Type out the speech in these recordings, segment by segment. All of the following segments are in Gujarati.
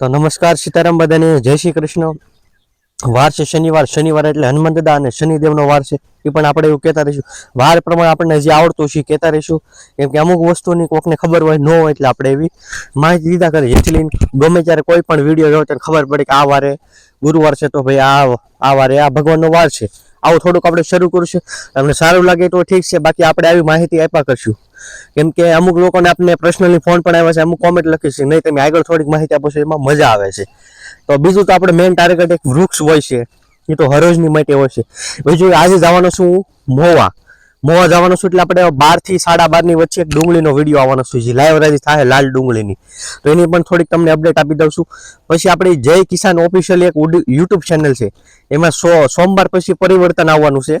તો નમસ્કાર સીતારામ બધાને, જય શ્રી કૃષ્ણ. વાર છે શનિવાર શનિવાર એટલે હનુમાન દાદા અને શનિદેવનો વાર છે, એ પણ આપણે એવું કહેતા રહીશું. વાર પ્રમાણે આપણને જે આવડતું છે કહેતા રહીશું. કેમ કે અમુક વસ્તુની કોકને ખબર હોય, ન હોય એટલે આપણે એવી માહિતી દીધા કરીએ જેથી લઈને ગમે ત્યારે કોઈ પણ વીડિયો જોવો ત્યારે ખબર પડે કે આ વારે ગુરુવાર છે, તો ભાઈ આ આ વારે આ ભગવાનનો વાર છે. આવું થોડુંક આપણે શરૂ કરીશું. તમને સારું લાગે તો ઠીક છે, બાકી આપણે આવી માહિતી આપ્યા કરશું. કેમ કે અમુક લોકોને આપણે પર્સનલી ફોન પણ આવ્યા છે, અમુક કોમેન્ટ લખી છે, નહીં તમે આગળ થોડીક માહિતી આપો છો, એમાં મજા આવે છે. તો બીજું તો આપણે મેઇન ટાર્ગેટ એક વૃક્ષ હોય છે, એ તો હરોજની માટે હોય છે. બીજું આજે જવાનો છું મોવા. મોવા જવાનું છું એટલે આપણે બારથી સાડા બારની વચ્ચે એક ડુંગળીનો વીડિયો આવવાનો છે, જે લાઈવ રાજી થાય લાલ ડુંગળીની. તો એની પણ થોડીક તમને અપડેટ આપી દઉં છું. પછી આપણી જય કિસાન ઓફિશિયલ એક યુટ્યુબ ચેનલ છે. એમાં સો સોમવાર પછી પરિવર્તન આવવાનું છે.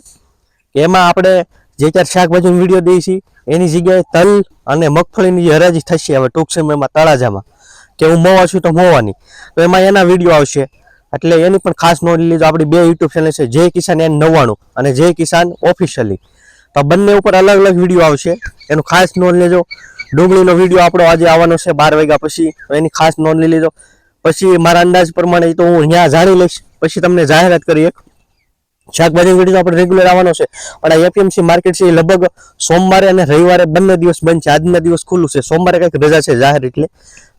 એમાં આપણે જે ચાર શાકભાજીનો વીડિયો દઈએ છીએ એની જગ્યાએ તલ અને મગફળીની જે હરાજી થશે, હવે ટૂંક સમયમાં તળાજામાં, કે હું મોવા છું તો મોવાની. તો એમાં એના વીડિયો આવશે. એટલે એની પણ ખાસ નોંધ લીધો, આપણી બે યુટ્યુબ ચેનલ છે, જય કિસાન એન નવ્વાણું અને જય કિસાન ઓફિશિયલી તો બંને ઉપર અલગ અલગ વીડિયો આવશે. એનું ખાસ નોંધ લેજો. ડુંગળીનો વીડિયો આપણો આજે આવવાનો છે બાર વાગ્યા પછી. એની ખાસ નોંધ લઈ લેજો. પછી મારા અંદાજ પ્રમાણે તો હું અહીંયા જાણી લઈશ. પછી તમને જાહેરાત કરી એક. શાકભાજી વીડિયો આપણે રેગ્યુલર આવવાનો છે. પણ આ એપીએમસી માર્કેટ છે એ લગભગ સોમવારે અને રવિવારે બંને દિવસ બંધ છે. આજના દિવસ ખુલ્લું છે. સોમવારે કંઈક રજા છે જાહેર એટલે.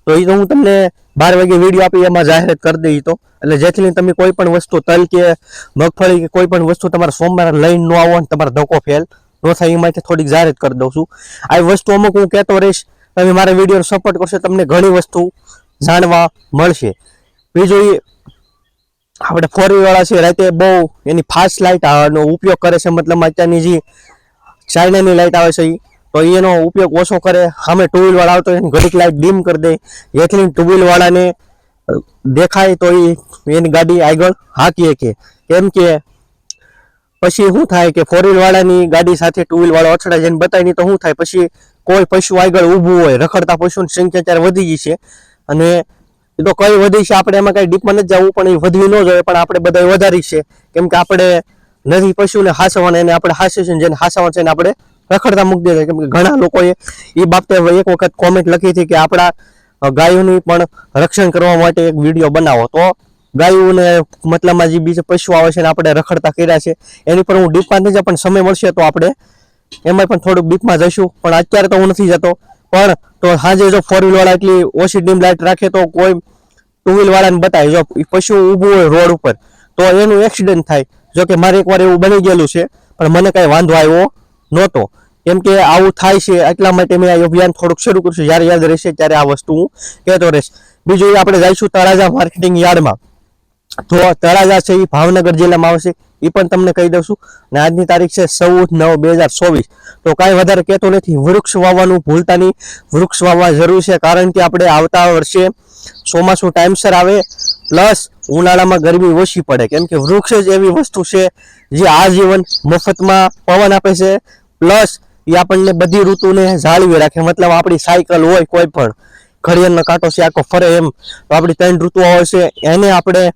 તો એ તો હું તમને બાર વાગે વીડિયો આપી એમાં જાહેરાત કરી દઈ તો. એટલે જેથી તમે કોઈ પણ વસ્તુ તલ કે મગફળી કે કોઈ પણ વસ્તુ તમારે સોમવારે લઈને ન આવો ને તમારો ધક્કો ફેલ ન થાય એ માટે થોડીક જાહેરાત કરી દઉં છું. આ વસ્તુ અમુક હું કહેતો રહીશ, તમે મારા વિડીયોનો સપોર્ટ કરશો, તમને ઘણી વસ્તુ જાણવા મળશે. બીજું એ આપણે ફોર વાળા છે રાતે બહુ એની ફાસ્ટ લાઇટ નો ઉપયોગ કરે છે, મતલબ અત્યારની જે ચાઇનાની લાઇટ આવે છે એ તો એનો ઉપયોગ ઓછો કરે. સામે ટુ વ્હીલવાળા આવતો એની ઘડીક લાઇટ ડીમ કરી દે. જેથી ટુ વ્હીલવાળાને દેખાય તો એ એની ગાડી આગળ હાકી શકે. કેમ કે પછી શું થાય કે ફોર વ્હીલ વાળાની ગાડી સાથે ટુ વ્હીલ વાળો અથડાય જઈને બતાવી તો શું થાય? પછી કોઈ પશુ આગળ ઊભું હોય, રખડતા પશુની સંખ્યા ત્યારે વધી ગઈ છે. અને એ તો કઈ વધી છે, આપણે એમાં કઈ ડીપમાં નથી જવું, પણ એ વધવી ન જોઈએ, પણ આપણે બધા વધારી છે. કેમ કે આપણે નથી પશુને હાસવાના, એને આપણે હાસીશું જેને હાસવા છે એને આપણે રખડતા મૂકી દેતા. કેમ કે ઘણા લોકોએ એ બાબતે એક વખત કોમેન્ટ લખી હતી કે આપણા ગાયોની પણ રક્ષણ કરવા માટે એક વીડિયો બનાવો. તો ગાયોને મતલબમાં જે બીજા પશુ આવે છે ને આપણે રખડતા કર્યા છે. એની પર હું ડીપમાં નથી પણ સમય મળશે તો આપણે એમાં પણ થોડુંક ડીપમાં જઈશું. પણ અત્યારે તો હું નથી જતો. પણ તો સાંજે જો ફોર વ્હીલ વાળા એટલી ઓછી ડીમ લાઇટ રાખે તો કોઈ ટુ વ્હીલ વાળાને બતાવે જો પશુ ઊભું હોય રોડ ઉપર, તો એનું એક્સિડન્ટ થાય. જો કે મારે એકવાર એવું બની ગયેલું છે, પણ મને કાંઈ વાંધો આવ્યો નહોતો. કેમ કે આવું થાય છે, એટલા માટે મેં આ અભિયાન થોડુંક શરૂ કરશું જ્યારે યાદ રહેશે ત્યારે આ વસ્તુ હું કહેતો રહીશ. બીજું આપણે જઈશું તળાજા માર્કેટિંગ યાર્ડમાં. તો તળાજા છે એ ભાવનગર જિલ્લામાં આવશે. એ પણ તમને કહી દઉં છું. અને આજની તારીખ છે ચૌદ નવ બે હજાર ચોવીસ. તો કાંઈ વધારે કહેતો નથી. વૃક્ષ વાવવાનું ભૂલતા નહીં. વૃક્ષ વાવવા જરૂર છે કારણ કે આપણે આવતા વર્ષે ચોમાસું ટાઈમસર આવે, પ્લસ ઉનાળામાં ગરમી ઓછી પડે. કેમ કે વૃક્ષ જ એવી વસ્તુ છે જે આજીવન મફતમાં પવન આપે છે. પ્લસ એ આપણને બધી ઋતુને જાળવી રાખે. મતલબ આપણી સાયકલ હોય કોઈ પણ. ઘડિયાળનો કાંટો છે, આખો ફરે એમ. તો આપણી ત્રણ ઋતુઓ હોય છે, એને આપણે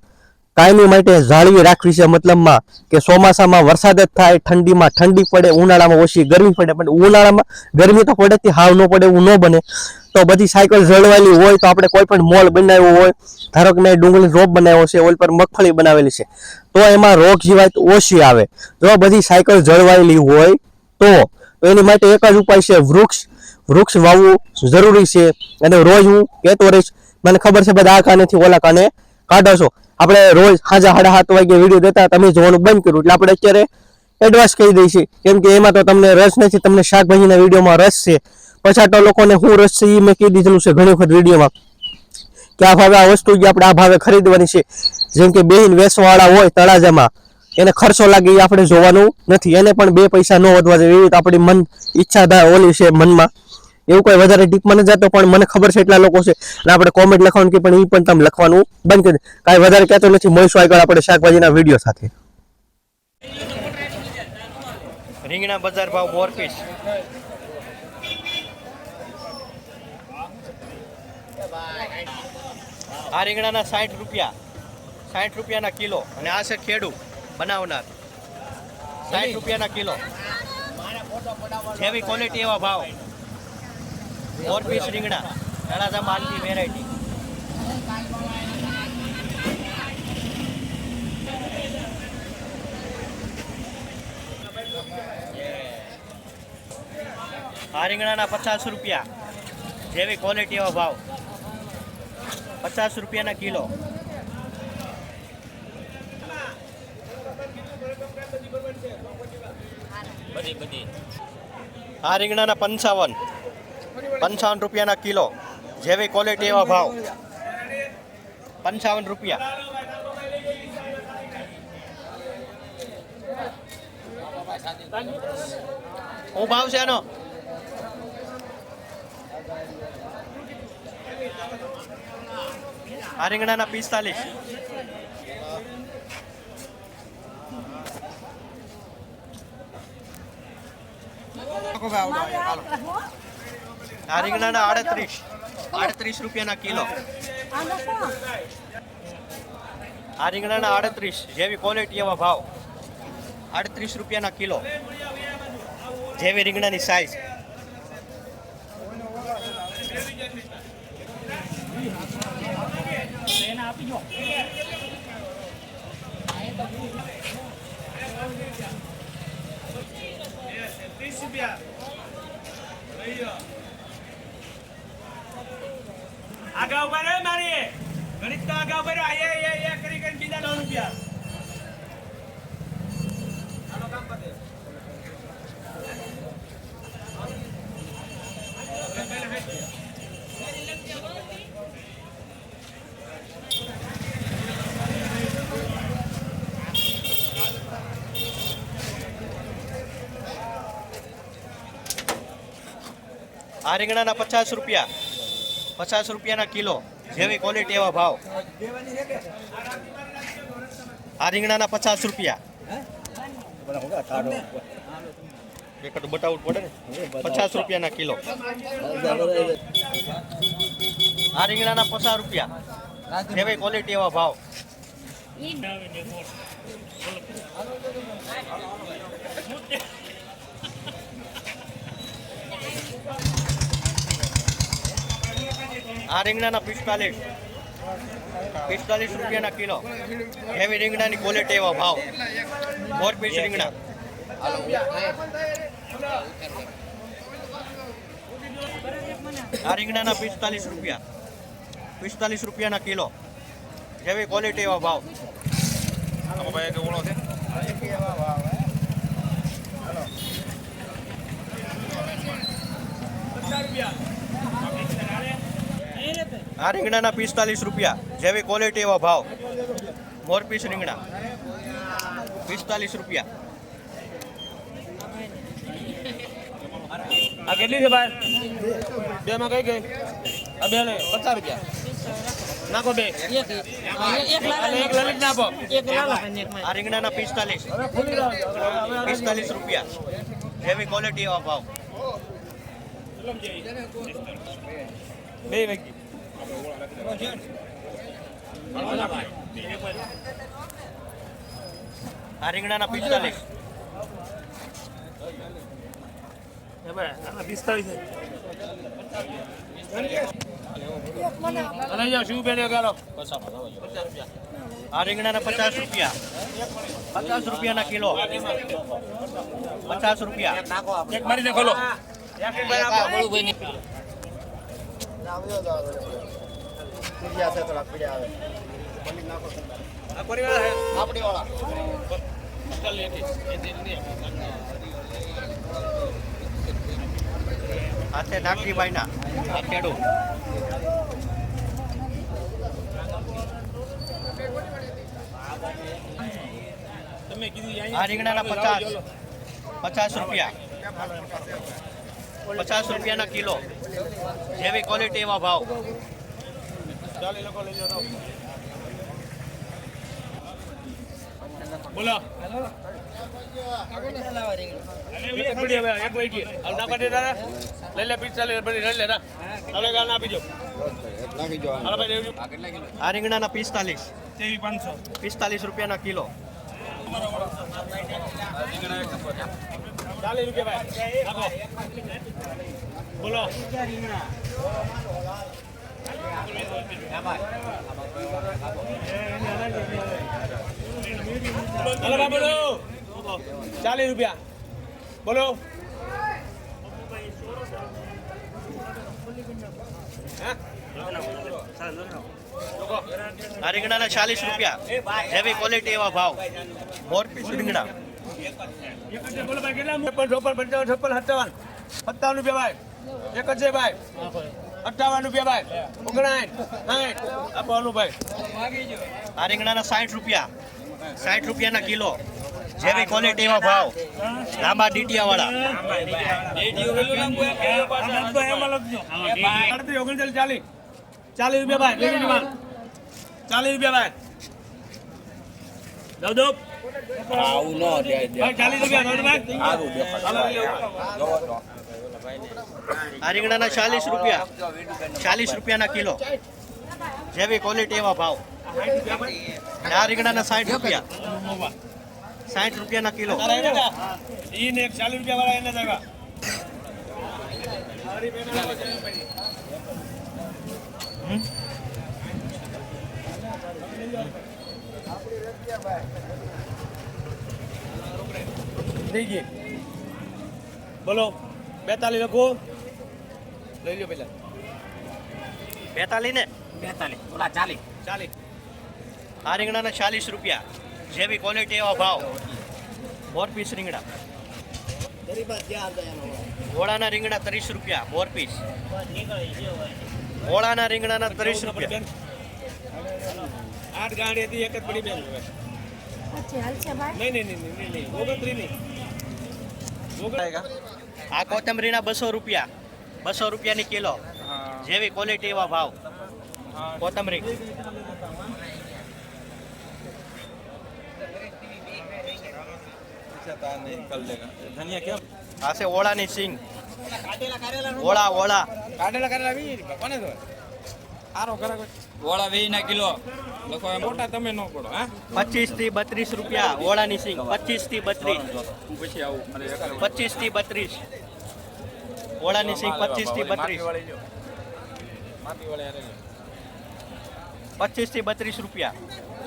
કાયમી માટે જાળવી રાખવી છે મતલબમાં કે ચોમાસામાં વરસાદ જ થાય, ઠંડીમાં ઠંડી પડે, ઉનાળામાં ઓછી ગરમી પડે, પણ ઉનાળામાં ગરમી તો પડે તે હાવ ન પડે એવું ન બને. તો બધી સાયકલ જળવાયેલી હોય તો આપણે કોઈ પણ મોલ બનાવ્યો હોય, ધારો કે મેં ડુંગળી રોપ બનાવ્યો છે, ઓલ પર મગફળી બનાવેલી છે, તો એમાં રોગ જીવાત ઓછી આવે. જો બધી સાયકલ જળવાયેલી હોય તો તો એની માટે એક જ ઉપાય છે વૃક્ષ વૃક્ષ વાવવું જરૂરી છે. અને રોજ હું કહેતો રહીશ, મને ખબર છે બધા આ કાનેથી ઓલા કાને કાઢો છો. આપણે રોજ સાંજા સાડા સાત વાગે વીડિયો દેતા તમે જોવાનું બંધ કર્યું. એટલે આપણે અત્યારે એડવાન્સ કહી દઈશું. કેમ કે એમાં તો તમને રસ નથી, તમને શાકભાજીના વિડીયોમાં રસ છે. પછાતો લોકોને શું રસ છે એ મેં કહી દીધેલું છે ઘણી વખત વિડીયોમાં કે આ ભાવે આ વસ્તુ જે આપણે આ ભાવે ખરીદવાની છે. જેમ કે બેહીન વેસવાળા હોય તળાજામાં, એને ખર્ચો લાગે એ આપણે જોવાનું નથી. એને પણ બે પૈસા ન વધવા જોઈએ. એવી આપણી મન ઈચ્છા ઓલી છે મનમાં. એવું કોઈ વધારે ડીપમાં નથી જતો, પણ મને ખબર છે એટલા લોકો છે. અને આપણે કોમેન્ટ લખવાનું કે પણ એ પણ તમે લખવાનું બંધ કરી કાંઈ વધારે કહેતો નથી. મળીશું આગળ આપણે શાકભાજીના વીડિયો સાથે. રીંગણા બજાર ભાવ ફોર પીસ આ રીંગણાના સાઠ રૂપિયા. સાઠ રૂપિયાના કિલો. અને આ છે ખેડૂ બનાવનાર. સાઠ રૂપિયાના કિલો. જેવી ક્વોલિટી એવા ભાવ. ફોર પીસ રીંગણા તળાજા માલની વેરાયટી આ રીંગણાના પચાસ રૂપિયા જેવી ક્વોલિટી એવો ભાવ. પચાસ રૂપિયાના કિલો. આ રીંગણાના પંચાવન. પંચાવન રૂપિયાના કિલો. જેવી ક્વોલિટી એવા ભાવ. પંચાવન રૂપિયા. હું ભાવ છે એનો આ રીંગણાના પિસ્તાલીસ. આ રીંગણાના આડત્રીસ. આડત્રીસ રૂપિયાના કિલો. આ રીંગણાના આડત્રીસ, જેવી ક્વોલિટી એવા ભાવ. આડત્રીસ રૂપિયાના કિલો. જેવી રીંગણાની સાઈઝ આગા ઊભા રહે મારી. ગણિત તો આગા ઊભા રહે આયા આયા આયા કરી કરીને બીજા નવ રૂપિયા. આ રીંગણાના પચાસ રૂપિયા. પચાસ રૂપિયાના કિલો જેવી ક્વોલિટી એવા ભાવ. આ રીંગણાના પચાસ રૂપિયા. એક તો બતાવવું પડે ને. પચાસ રૂપિયાના કિલો. આ રીંગણાના પચાસ રૂપિયા. જેવી ક્વોલિટી એવા ભાવ. આ રીંગણાના પિસ્તાલીસ. પિસ્તાલીસ રૂપિયાના કિલો. એવી રીંગણાની ક્વોલિટી એવા ભાવ. ફોર પીસ રીંગણા. આ રીંગણાના પિસ્તાલીસ રૂપિયા. પિસ્તાલીસ રૂપિયાના કિલો. જેવી ક્વોલિટી એવા ભાવ. આ રીંગણાના પિસ્તાલીસ રૂપિયા. જેવી ક્વોલિટી એવા ભાવ. મોર પીસ રીંગણા. પિસ્તાલીસ રૂપિયા. આ કેટલી છે ભાઈ? બે માં કઈ? ગઈ આ બે ને પચાસ રૂપિયા. નાખો બે. એક લલિત નાખો. આ રીંગણાના પિસ્તાલીસ. પિસ્તાલીસ રૂપિયા. જેવી ક્વોલિટી એવા ભાવ. બે વ્યક્તિ આ રીંગણાના પિસ્તાલીસ આ રીંગણાના પચાસ રૂપિયા. પચાસ રૂપિયાના કિલો. પચાસ રૂપિયા. એક મારી દે ખોલો આ પરિવાર હે હાથે નાગજીભાઈના આ ખેડૂ તમે કીધું આ રીંગણાના પચાસ. પચાસ રૂપિયા. પચાસ રૂપિયાના કિલો. જેવી ક્વોલિટી એવા ભાવ. ચાલી લોકો લઈ જાઓ બોલો ગઈ હવે ના ના આ પિસ્તાલીસ પાંચસો પિસ્તાલીસ રૂપિયાના કિલો ચાલીસ રૂપિયા બોલો ભાઈ બોલો ચાલીસ રૂપિયા બોલો હે આ રીંગણાના ચાલીસ રૂપિયા. જેવી ક્વોલિટી એવા ભાવ. મોરપીસ રીંગણા. બોલો ભાઈ કેટલા છપ્પન ચોપન પંચાવન છપ્પન સત્તાવન. સત્તાવન રૂપિયા ભાઈ. એક જ છે ભાઈ. અઠાવન રૂપિયા ભાઈ. ઓગણાઠ સાઠ આપવાનું ભાઈ. આ રીંગણાના સાઠ રૂપિયા. સાઠ રૂપિયાના કિલો. જેવી ક્વોલિટી એવા ભાવ. લાંબા ડીટીયા વાળા ઓગણચાલીસ ચાલીસ. ચાલીસ રૂપિયા ભાઈ. ચાલીસ રૂપિયા ભાઈ. દઉં રૂપિયા ચાલો લેવું. આ રીંગણાના ચાલીસ રૂપિયા. ચાલીસ રૂપિયાના કિલો. જેવી ક્વોલિટી એવા ભાવ. આ રીંગણાના સાઠ રૂપિયા. સાઠ રૂપિયાના કિલો. તારા એને જા. ઈ ને એક ચાલીસ રૂપિયા વાળા એને જ આવ્યા થઈ ગઈ. બોલો બેતાલીસ લખો. લઈ લો પેલા. બેતાલી ને? બેતાલીસ. ઓલા ચાલીસ. ચાલીસ. આ રીંગણાના ચાલીસ રૂપિયા. જેવી ક્વોલિટી એવા ભાવ. મોર પીસ રીંગણા. ઘોડાના રીંગણા ત્રીસ રૂપિયા મોર પીસ ઘોડાના રીંગણાના ત્રીસ રૂપિયા. બેન આઠ ગાડી હતી એક જ પડી બેન. નહીં નહીં નહીં નહીં નહીં ઓગણત્રીસ નહીં. આ કોથમરીના બસો રૂપિયા. બસો રૂપિયાની કિલો. જેવી ક્વોલિટી એવા ભાવ. કોથમરી. ધનિયા કેમ? આ છે ઓળાની સિંગ. ઓળા ઓળા. કાઢેલા કાઢેલા વી કોને આરો કરા વોળા વીસ ના કિલો. લખો મોટા તમે ન પડો હા? પચીસથી બત્રીસ રૂપિયા ઓળાની સિંગ. પચીસથી બત્રીસ. હું પછી આવું. પચીસથી બત્રીસ. ઓળાની સિંગ પચીસથી બત્રીસ. પચીસથી બત્રીસ રૂપિયા.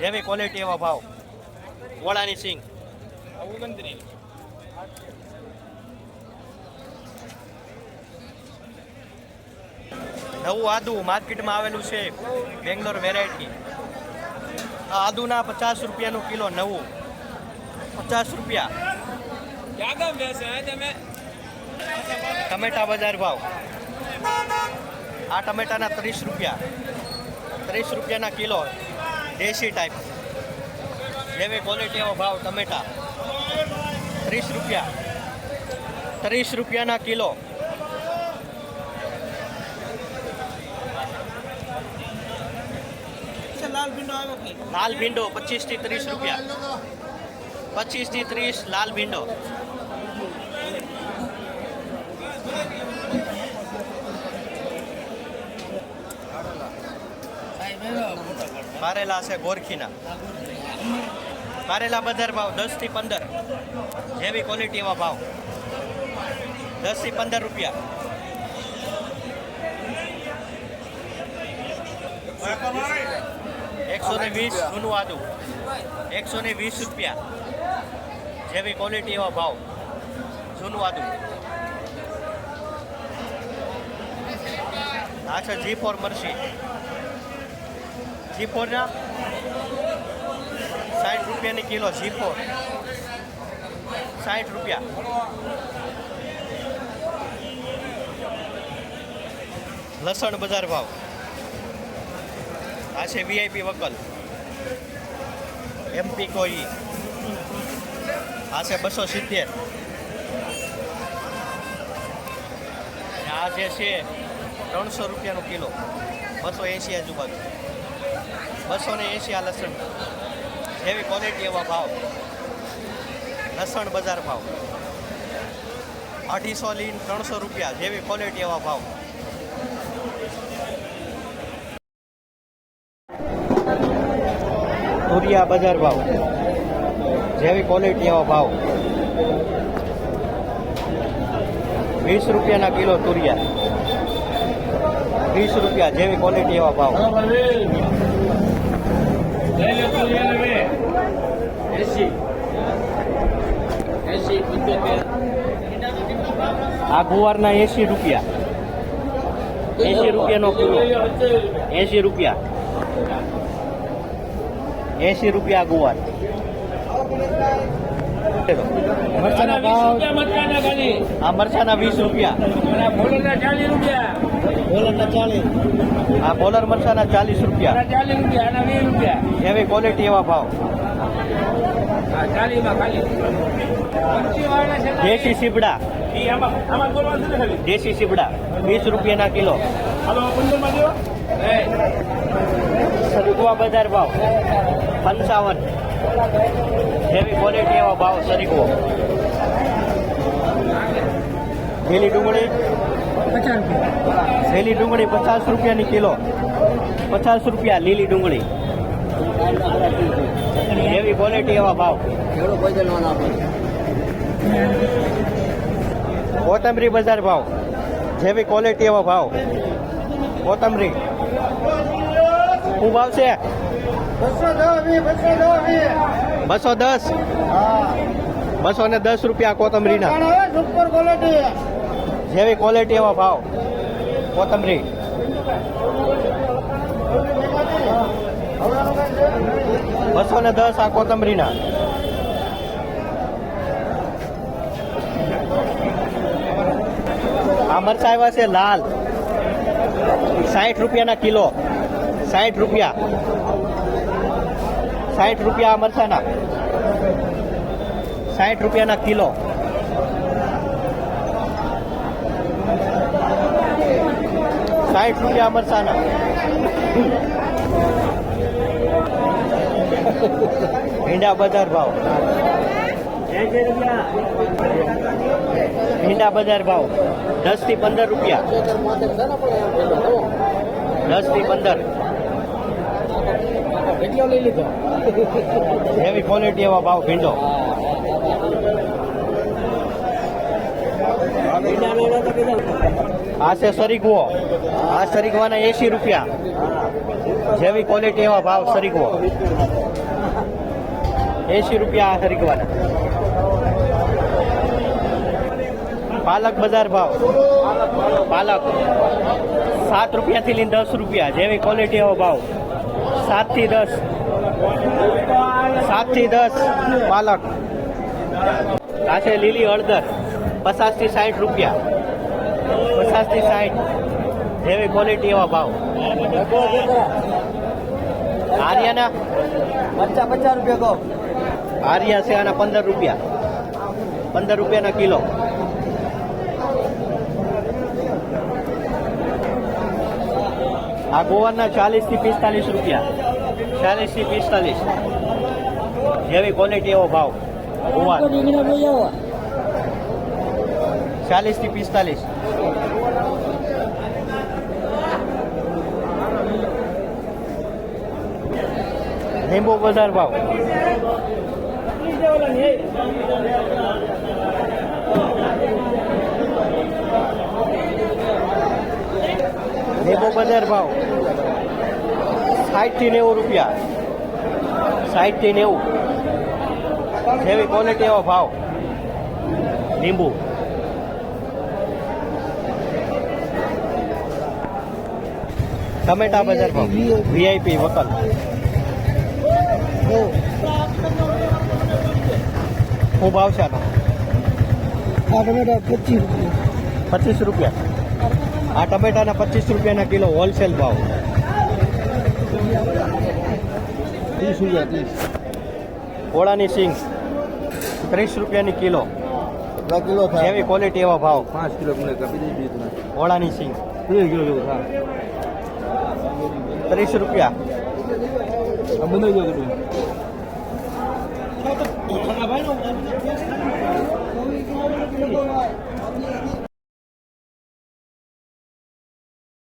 જેવી ક્વોલિટી એવા ભાવ. ઓળાની સિંગ. ઓગણત્રીસ નવું આદુ માર્કેટમાં આવેલું છે બેંગ્લોર વેરાયટી. આ આદુના પચાસ રૂપિયાનું કિલો નવું. પચાસ રૂપિયા. ટમેટા બજાર ભાવ. આ ટમેટાના ત્રીસ રૂપિયા. ત્રીસ રૂપિયાના કિલો. દેશી ટાઈપ જેવી ક્વોલિટી એવો ભાવ ટમેટા. ત્રીસ રૂપિયા. ત્રીસ રૂપિયાના કિલો. લાલ ભીંડો આવ્યો કે લાલ ભીંડો પચીસથી ત્રીસ રૂપિયા પચીસથી ત્રીસ લાલ ભીંડો કારેલા છે ગોરખીના કારેલા બજાર ભાવ દસથી પંદર જેવી ક્વોલિટી એવા ભાવ દસથી પંદર રૂપિયા એકસો વીસ જૂનું આદુ. એકસો વીસ રૂપિયા. જેવી ક્વોલિટી એવા ભાવ. જૂનું આદુ. આ જી ફોર મરસી. જી ફોરના સાઠ રૂપિયાની કિલો જી ફોર સાઠ રૂપિયા. લસણ બજાર ભાવ. આ છે વીઆઈપી વકલ. એમપી કોઈ. આ છે બસો સિત્તેર. આ જે છે, ત્રણસો રૂપિયાનું કિલો. બસો એંસી આજુબાજુ. બસો ને એંસી આ લસણ. જેવી ક્વોલિટી એવા ભાવ. લસણ બજાર ભાવ. અઢીસો લીન ત્રણસો રૂપિયા જેવી ક્વોલિટી એવા ભાવ. તુરિયા બજાર ભાવ. જેવી ક્વોલિટી એવો ભાવ. વીસ રૂપિયાના કિલો તુરિયા. વીસ રૂપિયા જેવી ક્વોલિટી એવા ભાવ. આ ગુવારના એંસી રૂપિયા. એસી રૂપિયાનો કિલો. એસી રૂપિયા. એંશી રૂપિયા ગુવાર. મરચાના ભાવ આ મરચાના વીસ રૂપિયા બોલરના ચાલીસ આ બોલર મરચાના ચાલીસ રૂપિયા. એવી ક્વોલિટી એવા ભાવ? દેશી ખાલી? દેશી સીપડા વીસ રૂપિયાના કિલો. સરગવા બજાર ભાવ. પંચાવન. એવી ક્વોલિટી એવા ભાવ સરગવો લીલી ડુંગળી? લીલી ડુંગળી પચાસ રૂપિયાની કિલો. પચાસ રૂપિયા લીલી ડુંગળી. એવી ક્વોલિટી એવા ભાવ. કોથમરી બજાર ભાવ. જેવી ક્વોલિટી એવા ભાવ. કોથમરી. શું ભાવ છે? બસો દસ બસો ને દસ રૂપિયા કોથમરીના. જેવી ક્વોલિટી એવા ભાવ. કોથમરી. બસો ને દસ આ કોથમરીના. આ મરચા આવ્યા છે લાલ. સાઠ રૂપિયાના કિલો. સાઠ રૂપિયા. સાઠ રૂપિયા મરચાના. સાઠ રૂપિયાના કિલો. સાઠ રૂપિયા મરચાના. ભીંડા બજાર ભાવ. ભીંડા બજાર ભાવ. દસથી પંદર રૂપિયા. દસથી પંદર. એવી ક્વોલિટી એવા ભાવ ભીંડો. આ છે સરીગવો આ સરીગવાના એસી રૂપિયા. જેવી ક્વોલિટી એવા ભાવ સરીગવો એસી રૂપિયા આ સરીગવાના. પાલક બજાર ભાવ. પાલક. સાત રૂપિયાથી લઈને દસ રૂપિયા. જેવી ક્વોલિટી એવો ભાવ. સાતથી દસ. સાતથી દસ પાલક. આ છે લીલી હળદર પચાસથી સાઠ રૂપિયા. પચાસથી સાઠ જેવી ક્વોલિટી એવા ભાવ. આર્યાના? પચાસ પચાસ રૂપિયા કહો. આર્યા છે આના પંદર રૂપિયા. પંદર રૂપિયાના કિલો. આ ગોવાના ચાલીસથી પિસ્તાલીસ રૂપિયા. ચાલીસથી પિસ્તાલીસ. જેવી ક્વોલિટી એવો ભાવ. ગોવા ચાલીસથી પિસ્તાલીસ. લીંબુ બજાર ભાવ. લીંબુ બજાર ભાવ સાઠથી નેવું રૂપિયા. સાઠથી નેવું. જેવી ક્વોલિટી એવો ભાવ. લીંબુ. ટમેટા બજાર ભાવ. વીઆઈપી વકલ શું ભાવ છે આનો. પચીસ રૂપિયા. આ ટમેટાના પચીસ રૂપિયાના કિલો હોલસેલ ભાવ. ત્રીસ રૂપિયા ત્રીસ. ઓળાની સિંગ ત્રીસ રૂપિયાની કિલો. કિલો એવી ક્વોલિટી એવા ભાવ. પાંચ કિલો મને કાપી દીધી ઓળાની સિંગ. ત્રીસ કિલો જેવું હા ત્રીસ રૂપિયા.